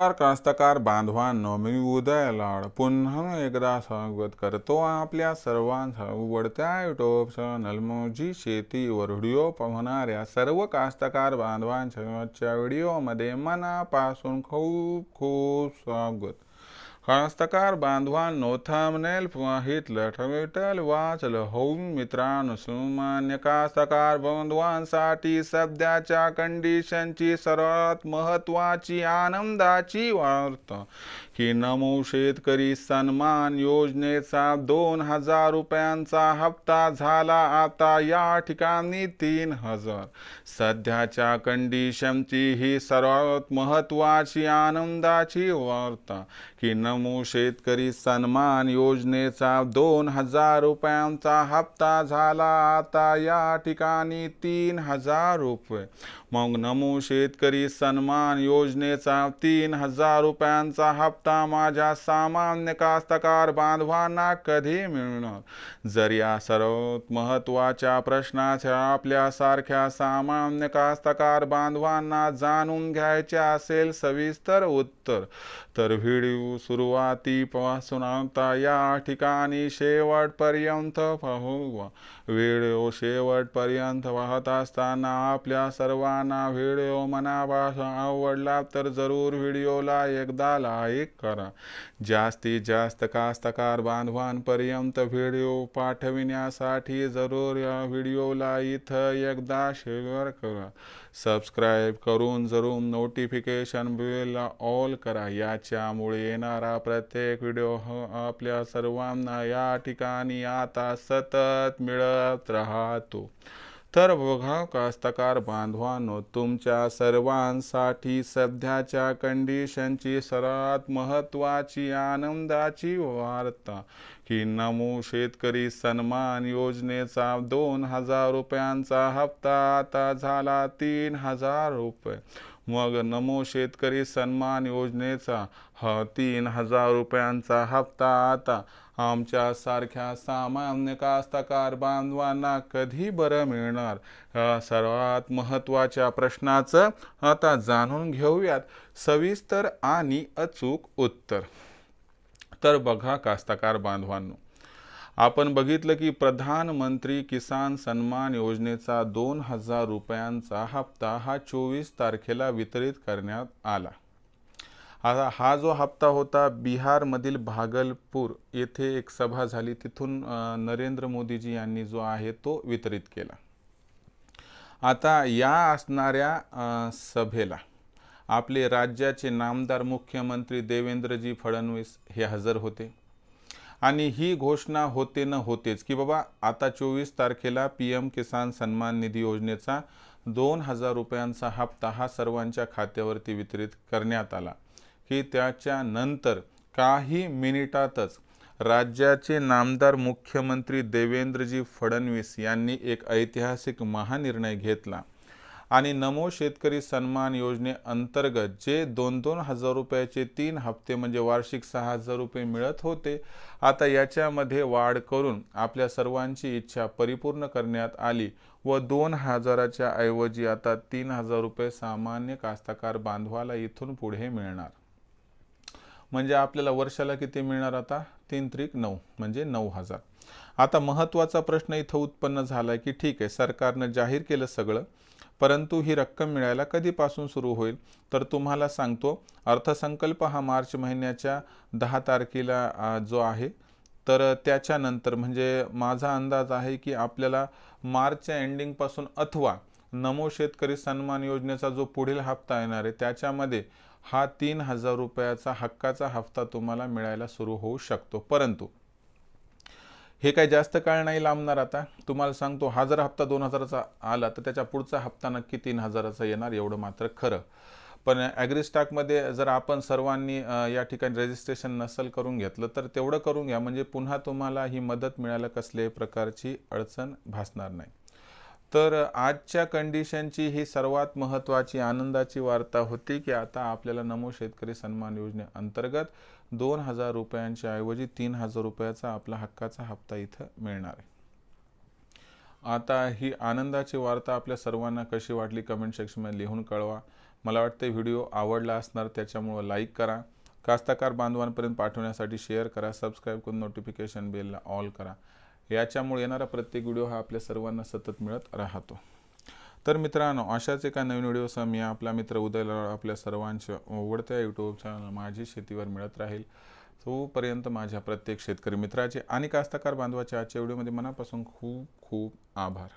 नमस्कार कास्तकार बांधवांनो मी उदय लाड. पुन्हा एकदा स्वागत करतो आपल्या सर्वांचा उघडत्या युट्यूब नलमोजी शेतीवर. व्हिडिओ पाहणाऱ्या सर्व कास्तकार बांधवांच्या आजच्या व्हिडिओमध्ये मनापासून खूप खूप स्वागत. कास्तकार बांधवांनो थांबनेल पाहितलं ठविटल वाचलं होऊन मित्रांनो सुमान्य कास्तकार बांधवांसाठी सध्याच्या कंडिशनची सर्वात महत्वाची आनंदाची वार्ता. की नमो शेतकरी सन्मान योजनेचा दोन हजार रुपयांचा हप्ता झाला आता या ठिकाणी तीन हजार. सध्याच्या कंडिशनची ही सर्वात महत्वाची आनंदाची वार्ता. की नमो शेतकरी सन्मान योजनेचा दोन हजार रुपयांचा हप्ता झाला. आता या ठिकाणी तीन हजार रुपये. मग नमू शेतकरी सन्मान योजनेचा तीन हजार रुपयांचा हप्ता माझ्या सामान्य कास्तकार बांधवांना कधी मिळणार? जर या सर्वात महत्त्वाच्या प्रश्नाच्या आपल्यासारख्या सामान्य कास्तकार बांधवांना जाणून घ्यायचे असेल सविस्तर उत्तर तर व्हिडिओ सुरुवातीपासून आता या ठिकाणी शेवटपर्यंत पाहू व्हिडिओ शेवटपर्यंत पाहत असताना आपल्या सर्वांना व्हिडिओ मनापासून आवडला तर जरूर व्हिडिओला एकदा लाईक करा. जास्तीत जास्त कास्तकार बांधवांपर्यंत व्हिडिओ पाठविण्यासाठी जरूर या व्हिडिओला इथं एकदा शेअर करा. सबस्क्राईब करून जरूर नोटिफिकेशन बिल ऑल करा. याच्यामुळे येणारा प्रत्येक व्हिडिओ हो आपल्या सर्वांना या ठिकाणी आता सतत मिळत राहतो. तर बघा कास्तकार बांधवांनो तुमच्या सर्वांसाठी सध्याच्या कंडिशनची सर्वात महत्वाची आनंदाची वार्ता की नमो शेतकरी सन्मान योजनेचा दोन हजार रुपयांचा हप्ता आता झाला तीन हजार रुपये. मग नमो शेतकरी सन्मान योजनेचा हा तीन हजार रुपयांचा हप्ता आता आमच्या सारख्या सामान्य कास्तकार बांधवांना कधी बरं मिळणार? सर्वात महत्त्वाच्या प्रश्नाचं आता जाणून घेऊयात. सविस्तर आणि अचूक उत्तर. तर बघा कास्तकार बांधवांनो आपण बघितलं की प्रधानमंत्री किसान सन्मान योजनेचा दोन हजार रुपयांचा हप्ता हा चोवीस तारखेला वितरित करण्यात आला. आता हा जो हप्ता होता बिहारमधील भागलपूर येथे एक सभा झाली. तिथून नरेंद्र मोदीजी यांनी जो आहे तो वितरित केला. आता या असणाऱ्या सभेला आपले राज्याचे नामदार मुख्यमंत्री देवेंद्रजी फडणवीस हे हजर होते. आणि ही घोषणा होते न होतेच की बाबा आता चोवीस तारखेला पी एम किसान सन्मान निधी योजनेचा दोन हजार रुपयांचा हप्ता हा सर्वांच्या खात्यावरती वितरित करण्यात आला. की त्याच्यानंतर काही मिनिटातच राज्याचे नामदार मुख्यमंत्री देवेंद्रजी फडणवीस यांनी एक ऐतिहासिक महानिर्णय घेतला. आणि नमो शेतकरी सन्मान योजनेअंतर्गत जे दोन दोन हजार रुपयाचे तीन हप्ते म्हणजे वार्षिक सहा हजार रुपये मिळत होते आता याच्यामध्ये वाढ करून आपल्या सर्वांची इच्छा परिपूर्ण करण्यात आली व दोन हजाराच्या ऐवजी आता तीन हजार रुपये सामान्य कास्तकार बांधवाला इथून पुढे मिळणार. म्हणजे आपल्याला वर्षाला किती मिळणार आता? तीन त्रिक नऊ म्हणजे नऊ हजार. आता महत्त्वाचा प्रश्न इथं उत्पन्न झाला आहे की ठीक आहे सरकारनं जाहीर केलं सगळं परंतु ही रक्कम मिळायला कधीपासून सुरू होईल? तर तुम्हाला सांगतो अर्थसंकल्प हा मार्च महिन्याच्या दहा तारखेला जो आहे तर त्याच्यानंतर म्हणजे माझा अंदाज आहे की आपल्याला मार्चच्या एंडिंगपासून अथवा नमो शेतकरी सन्मान योजनेचा जो पुढील हप्ता येणार आहे त्याच्यामध्ये हा तीन हजार रुपयाचा हक्काचा हप्ता तुम्हाला मिळायला सुरू होऊ शकतो. परंतु हे काही जास्त काळ नाही लांबणार आता. तुम्हाला सांगतो हा जर हप्ता दोन हजाराचा आला तर त्याच्या पुढचा हप्ता नक्की तीन हजाराचा येणार एवढं मात्र खरं. पण ॲग्रीस्टॉकमध्ये जर आपण सर्वांनी या ठिकाणी रजिस्ट्रेशन नसल करून घेतलं तर तेवढं करून घ्या. म्हणजे पुन्हा तुम्हाला ही मदत मिळायला कसल्याही प्रकारची अडचण भासणार नाही. तर आजच्या कंडिशनची ही सर्वात महत्त्वाची आनंदाची वार्ता होती की आता आपल्याला नमो शेतकरी सन्मान योजनेअंतर्गत दोन हजार रुपयांच्या ऐवजी तीन हजार रुपयाचा आपला हक्काचा हप्ता इथं मिळणार आहे. आता ही आनंदाची वार्ता आपल्या सर्वांना कशी वाटली कमेंट सेक्शनमध्ये लिहून कळवा. मला वाटते व्हिडिओ आवडला असणार त्याच्यामुळं लाईक करा. कास्तकार बांधवांपर्यंत पाठवण्यासाठी शेअर करा. सबस्क्राईब करून नोटिफिकेशन बेलला ऑल करा. याच्यामुळे येणारा प्रत्येक व्हिडिओ हा आपल्या सर्वांना सतत मिळत राहतो. तर मित्रांनो अशाच एका नवीन व्हिडिओसह मी आपला मित्र उदयला आपल्या सर्वांच्या आवडत्या यूट्यूब चॅनल माझी शेतीवर मिळत राहील. तोपर्यंत माझ्या प्रत्येक शेतकरी मित्राचे आणि कास्तकार बांधवाच्या आजच्या व्हिडिओमध्ये मनापासून खूप खूप आभार.